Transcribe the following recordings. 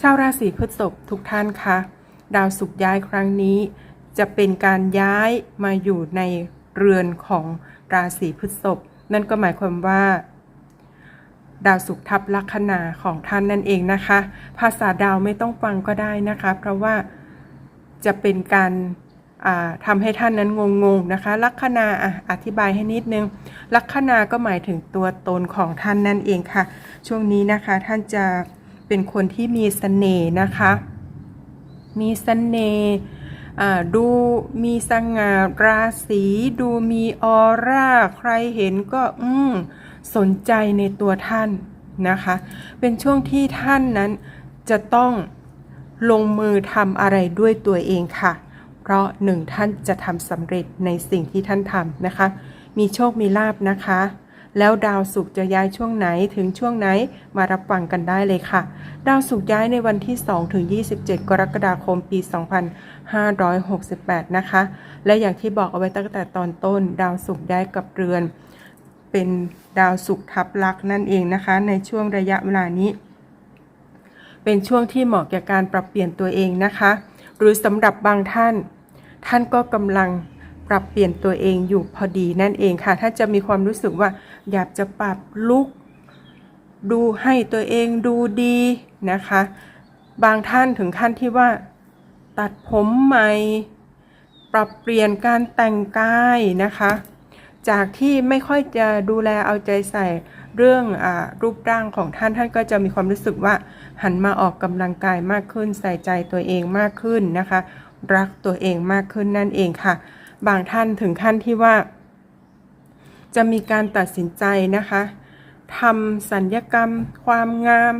ชาวราศีพฤษภทุกท่านคะดาวศุกร์ย้ายครั้งนี้ จะเป็นการย้ายมาอยู่ในเรือนของราศีพฤษภนั่นก็หมายความว่า ดาวศุกร์ทับลัคนาของท่านนั่นเองนะคะ ภาษาดาวไม่ต้องฟังก็ได้นะคะ เพราะว่าจะเป็นการาทำให้ท่านนั้นงงๆนะคะ ลัคนาอะอธิบายให้นิดนึง ลัคนาก็หมายถึงตัวตนของท่านนั่นเองค่ะ ช่วงนี้นะคะท่านจะ เป็นคนที่มีเสน่ห์นะคะ มีเสน่ห์ดูมีสง่าราศีดูมีออร่า ใครเห็นก็อืมสนใจในตัวท่านนะคะ เป็นช่วงที่ท่านนั้นจะต้องลงมือทำอะไรด้วยตัวเองค่ะ เพราะหนึ่งท่านจะทำสำเร็จในสิ่งที่ท่านทำนะคะ มีโชคมีลาบนะคะ แล้วดาวศุกร์จะย้ายช่วงไหนถึงช่วงไหนมารับฟังกันได้เลยค่ะ ดาวศุกร์ย้ายในวันที่ 2 ถึง 27 กรกฎาคมปี 2568 นะคะ และอย่างที่บอกเอาไว้ตั้งแต่ตอนต้น ดาวศุกร์ย้ายกับเรือน เป็นดาวศุกร์ทับลักนั่นเองนะคะ ในช่วงระยะเวลานี้ เป็นช่วงที่เหมาะแก่การปรับเปลี่ยนตัวเองนะคะ หรือสำหรับบางท่าน ท่านก็กำลังปรับเปลี่ยนตัวเองอยู่พอดีนั่นเองค่ะ ถ้าจะมีความรู้สึกว่า อยากจะปรับลุกดูให้ตัวเองดูดีนะคะ บางท่านถึงขั้นที่ว่า ตัดผมใหม่ ปรับเปลี่ยนการแต่งกายนะคะ จากที่ไม่ค่อยจะดูแลเอาใจใส่เรื่องอรูปร่างของท่านท่านก็จะมีความรู้สึกว่า หันมาออกกำลังกายมากขึ้น ใส่ใจตัวเองมากขึ้นนะคะ รักตัวเองมากขึ้นนั่นเองค่ะ บางท่านถึงขั้นที่ว่า จะมีการตัดสินใจนะคะทำสัญญกรรม ความงาม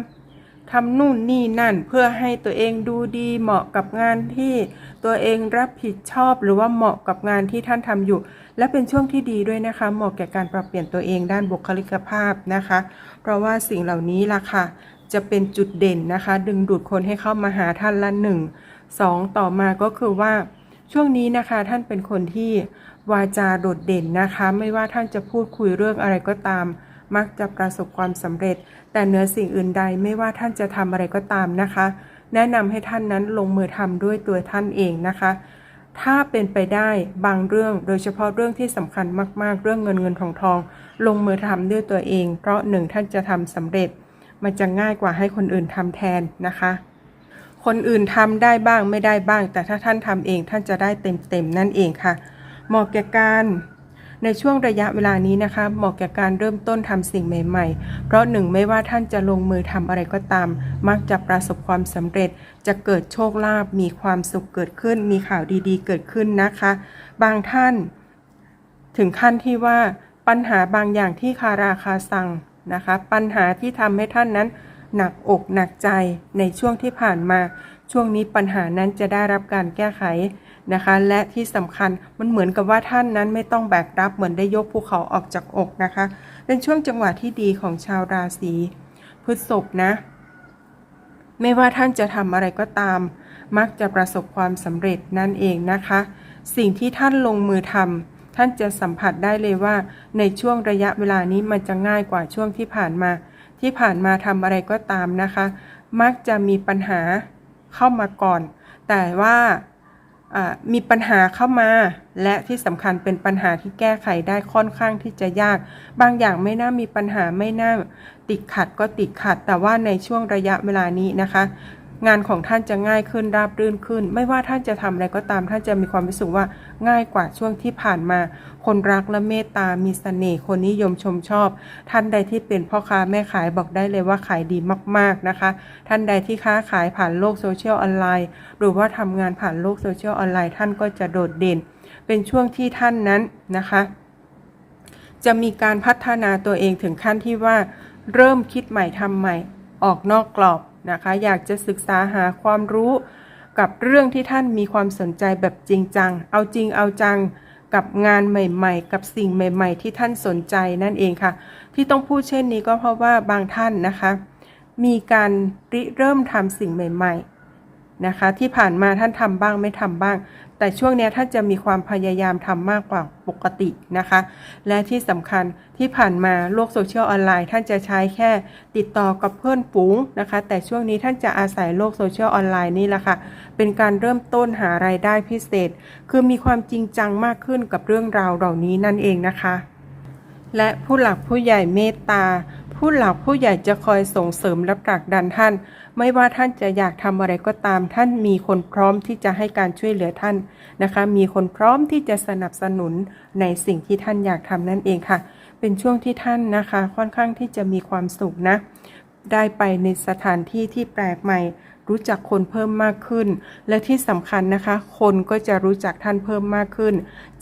ทำนู่นนี่นั่นเพื่อให้ตัวเองดูดีเหมาะกับงานที่ตัวเองรับผิดชอบหรือว่าเหมาะกับงานที่ท่านทำอยู่ และเป็นช่วงที่ดีด้วยนะคะ เหมาะแก่การปรับเปลี่ยนตัวเองด้านบุคลิกภาพนะคะ เพราะว่าสิ่งเหล่านี้ล่ะค่ะจะเป็นจุดเด่นนะคะ ดึงดูดคนให้เข้ามาหาท่านละหนึ่งสองต่อมาก็คือว่า ช่วงนี้นะคะท่านเป็นคนที่วาจาโดดเด่นนะคะ ไม่ว่าท่านจะพูดคุยเรื่องอะไรก็ตาม มักจะประสบความสำเร็จ แต่เหนือสิ่งอื่นใดไม่ว่าท่านจะทำอะไรก็ตามนะคะ แนะนำให้ท่านนั้นลงมือทำด้วยตัวท่านเองนะคะ ถ้าเป็นไปได้บางเรื่องโดยเฉพาะเรื่องที่สำคัญมากๆ เรื่องเงินเงินทองทอง ลงมือทำด้วยตัวเอง เพราะหนึ่งท่านจะทำสำเร็จ มันจะง่ายกว่าให้คนอื่นทำแทนนะคะ คนอื่นทำได้บ้างไม่ได้บ้าง แต่ถ้าท่านทำเองท่านจะได้เต็มๆนั่นเองค่ะ เหมาะแก่การในช่วงระยะเวลานี้นะคะ เหมาะแก่การเริ่มต้นทำสิ่งใหม่ๆ เพราะหนึ่งไม่ว่าท่านจะลงมือทำอะไรก็ตาม มักจะประสบความสำเร็จ จะเกิดโชคลาภมีความสุขเกิดขึ้น มีข่าวดีๆ เกิดขึ้นนะคะ บางท่าน ถึงขั้นที่ว่าปัญหาบางอย่างที่คาราคาซังนะคะ ปัญหาที่ทำให้ท่านนั้น หนักอกหนักใจในช่วงที่ผ่านมา ช่วงนี้ปัญหานั้นจะได้รับการแก้ไขนะคะ และที่สำคัญมันเหมือนกับว่าท่านนั้นไม่ต้องแบกรับเหมือนได้ยกภูเขาออกจากอกนะคะ เป็นช่วงจังหวะที่ดีของชาวราศีพฤษภนะ ไม่ว่าท่านจะทำอะไรก็ตาม มักจะประสบความสำเร็จนั่นเองนะคะ สิ่งที่ท่านลงมือทำท่านจะสัมผัสได้เลยว่า ในช่วงระยะเวลานี้มันจะง่ายกว่าช่วงที่ผ่านมา ที่ผ่านมาทำอะไรก็ตามนะคะ มักจะมีปัญหาเข้ามาก่อน แต่ว่าอ่ามีปัญหาเข้ามา และที่สำคัญเป็นปัญหาที่แก้ไขได้ค่อนข้างที่จะยาก บางอย่างไม่น่ามีปัญหาไม่น่าติดขัดก็ติดขัด แต่ว่าในช่วงระยะเวลานี้นะคะ งานของท่านจะง่ายขึ้นราบรื่นขึ้น ไม่ว่าท่านจะทำอะไรก็ตาม ท่านจะมีความรู้สึกว่าง่ายกว่าช่วงที่ผ่านมา คนรักและเมตตา มีเสน่ห์ คนนิยมชมชอบ ท่านใดที่เป็นพ่อค้าแม่ขายบอกได้เลยว่าขายดีมากๆนะคะ ท่านใดที่ค้าขายผ่านโลกโซเชียลออนไลน์ หรือว่าทำงานผ่านโลกโซเชียลออนไลน์ท่านก็จะโดดเด่น เป็นช่วงที่ท่านนั้นนะคะ จะมีการพัฒนาตัวเองถึงขั้นที่ว่า เริ่มคิดใหม่ทำใหม่ ออกนอกกรอบ นะคะ อยากจะศึกษาหาความรู้กับเรื่องที่ท่านมีความสนใจแบบจริงจัง เอาจริงเอาจังกับงานใหม่ๆ กับสิ่งใหม่ ๆ ที่ท่านสนใจนั่นเองค่ะ ที่ต้องพูดเช่นนี้ก็เพราะว่าบางท่านนะคะ มีการริเริ่มทำสิ่งใหม่ ๆ นะคะ ที่ผ่านมาท่านทำบ้างไม่ทำบ้าง แต่ช่วงนี้ท่านจะมีความพยายามทำมากกว่าปกตินะคะ และที่สำคัญที่ผ่านมาโลกโซเชียลออนไลน์ท่านจะใช้แค่ติดต่อกับเพื่อนฝูงนะคะ แต่ช่วงนี้ท่านจะอาศัยโลกโซเชียลออนไลน์นี่แหละค่ะเป็นการเริ่มต้นหารายได้พิเศษ คือมีความจริงจังมากขึ้นกับเรื่องราวเหล่านี้นั่นเองนะคะ และผู้หลักผู้ใหญ่เมตตา ผู้หลักผู้ใหญ่จะคอยส่งเสริมและผลักดันท่าน ไม่ว่าท่านจะอยากทำอะไรก็ตาม ท่านมีคนพร้อมที่จะให้การช่วยเหลือท่านนะคะ มีคนพร้อมที่จะสนับสนุนในสิ่งที่ท่านอยากทำนั่นเองค่ะ เป็นช่วงที่ท่านนะคะ ค่อนข้างที่จะมีความสุขนะ ได้ไปในสถานที่ที่แปลกใหม่ รู้จักคนเพิ่มมากขึ้น และที่สำคัญนะคะ คนก็จะรู้จักท่านเพิ่มมากขึ้น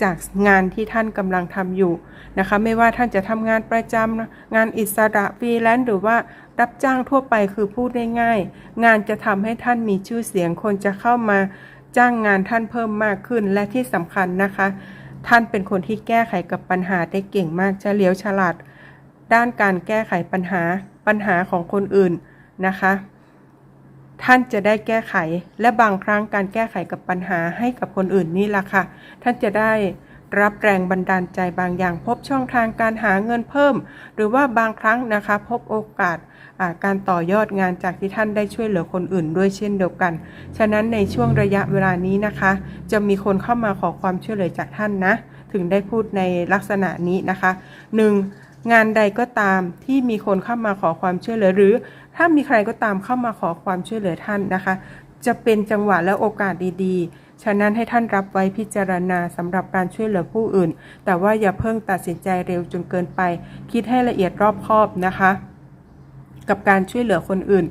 จากงานที่ท่านกำลังทำอยู่นะคะ ไม่ว่าท่านจะทำงานประจำงานอิสระฟรีแลนซ์หรือว่ารับจ้างทั่วไปคือพูดง่ายๆงานจะทำให้ท่านมีชื่อเสียงคนจะเข้ามาจ้างงานท่านเพิ่มมากขึ้น และที่สำคัญนะคะ ท่านเป็นคนที่แก้ไขกับปัญหาได้เก่งมากเฉลียวฉลาด ด้านการแก้ไขปัญหาปัญหาของคนอื่นนะคะ ท่านจะได้แก้ไข และบางครั้งการแก้ไขกับปัญหาให้กับคนอื่นนี่แหละค่ะ ท่านจะได้รับแรงบันดาลใจบางอย่าง พบช่องทางการหาเงินเพิ่ม หรือว่าบางครั้งนะคะ พบโอกาสการต่อยอดงานจากที่ท่านได้ช่วยเหลือคนอื่นด้วยเช่นเดียวกัน ฉะนั้นในช่วงระยะเวลานี้นะคะ จะมีคนเข้ามาขอความช่วยเหลือจากท่านนะ ถึงได้พูดในลักษณะนี้นะคะ 1. งานใดก็ตามที่มีคนเข้ามาขอความช่วยเหลือหรือ ถ้ามีใครก็ตามเข้ามาขอความช่วยเหลือท่านนะคะ จะเป็นจังหวะและโอกาสดีๆ ฉะนั้นให้ท่านรับไว้พิจารณาสำหรับการช่วยเหลือผู้อื่น แต่ว่าอย่าเพิ่งตัดสินใจเร็วจนเกินไป คิดให้ละเอียดรอบคอบนะคะ กับการช่วยเหลือคนอื่น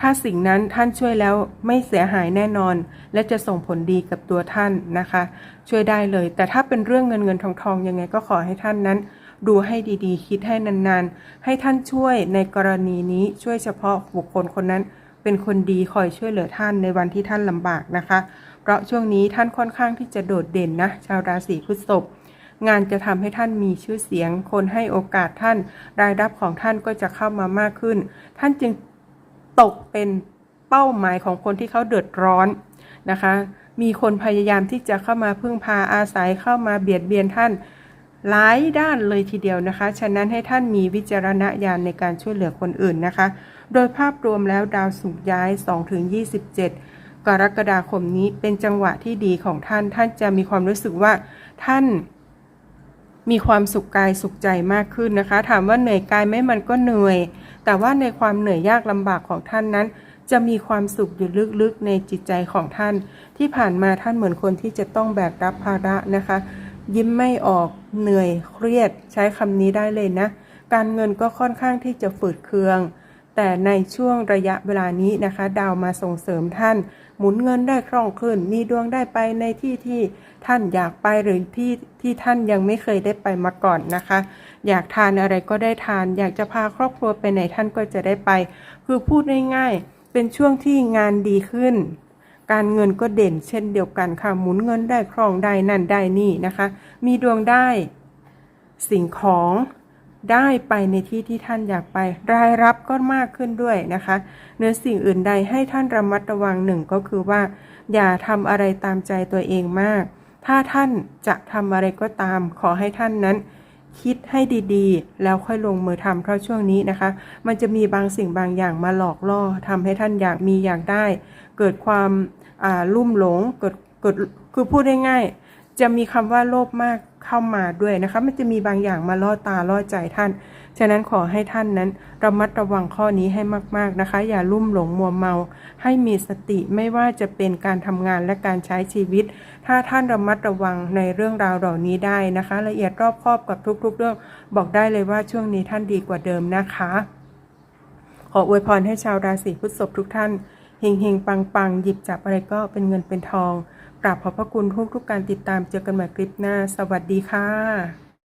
ถ้าสิ่งนั้นท่านช่วยแล้วไม่เสียหายแน่นอน และจะส่งผลดีกับตัวท่านนะคะ ช่วยได้เลย แต่ถ้าเป็นเรื่องเงินเงินทองทองยังไงก็ขอให้ท่านนั้น ดูให้ดีๆ คิดให้นานๆ ให้ท่านช่วยในกรณีนี้ช่วยเฉพาะบุคคลคนนั้น เป็นคนดีคอยช่วยเหลือท่านในวันที่ท่านลำบากนะคะ เพราะช่วงนี้ท่านค่อนข้างที่จะโดดเด่นนะชาวราศีพฤษภงานจะทำให้ท่านมีชื่อเสียง คนให้โอกาสท่าน รายรับของท่านก็จะเข้ามามากขึ้น ท่านจึงตกเป็นเป้าหมายของคนที่เขาเดือดร้อนนะคะ มีคนพยายามที่จะเข้ามาพึ่งพาอาศัยเข้ามาเบียดเบียนท่าน หลายด้านเลยทีเดียวนะคะ ฉะนั้นให้ท่านมีวิจารณญาณในการช่วยเหลือคนอื่นนะคะ โดยภาพรวมแล้วดาวสุกย้าย 2-27 กรกฎาคมนี้เป็นจังหวะที่ดีของท่าน ท่านจะมีความรู้สึกว่าท่านมีความสุขกายสุขใจมากขึ้นนะคะ ถามว่าเหนื่อยกายไหมมันก็เหนื่อย แต่ว่าในความเหนื่อยยากลำบากของท่านนั้น จะมีความสุขอยู่ลึกๆในจิตใจของท่าน ที่ผ่านมาท่านเหมือนคนที่จะต้องแบกรับภาระนะคะ ยิ้มไม่ออกเหนื่อยเครียดใช้คำนี้ได้เลยนะ การเงินก็ค่อนข้างที่จะฝืดเคือง แต่ในช่วงระยะเวลานี้นะคะ ดาวมาส่งเสริมท่าน หมุนเงินได้คล่องขึ้น มีดวงได้ไปในที่ที่ท่านอยากไปหรือที่ที่ท่านยังไม่เคยได้ไปมาก่อนนะคะ อยากทานอะไรก็ได้ทาน อยากจะพาครอบครัวไปไหนท่านก็จะได้ไป คือพูดง่ายๆเป็นช่วงที่งานดีขึ้น การเงินก็เด่นเช่นเดียวกันค่ะหมุนเงินได้คล่องได้นั่นได้นี่นะคะ มีดวงได้สิ่งของได้ไปในที่ที่ท่านอยากไป รายรับก็มากขึ้นด้วยนะคะเนื้อสิ่งอื่นใดให้ท่านระมัดระวังหนึ่งก็คือว่า อย่าทำอะไรตามใจตัวเองมาก ถ้าท่านจะทำอะไรก็ตาม ขอให้ท่านนั้น คิดให้ดีๆ แล้วค่อยลงมือทำเพราะช่วงนี้นะคะ มันจะมีบางสิ่งบางอย่างมาหลอกล่อทำให้ท่านอยากมีอยากได้ เกิดความลุ่มหลงเกิดเกิดคือพูดง่ายๆ จะมีคำว่าโลภมากเข้ามาด้วยนะคะมันจะมีบางอย่างมาล่อตาล่อใจท่าน ฉะนั้นขอให้ท่านนั้นระมัดระวังข้อนี้ให้มากๆนะคะ อย่าลุ่มหลงมัวเมา ให้มีสติไม่ว่าจะเป็นการทำงานและการใช้ชีวิต ถ้าท่านระมัดระวังในเรื่องราวเหล่านี้ได้นะคะ ละเอียดรอบคอบกับทุก ๆ เรื่อง บอกได้เลยว่าช่วงนี้ท่านดีกว่าเดิมนะคะ ขออวยพรให้ชาวราศีพฤษภทุกท่านเฮงเฮงปังปังหยิบจับอะไรก็เป็นเงินเป็นทอง กราบขอบพระคุณทุกทุกการติดตามเจอกันใหม่คลิปหน้า สวัสดีค่ะ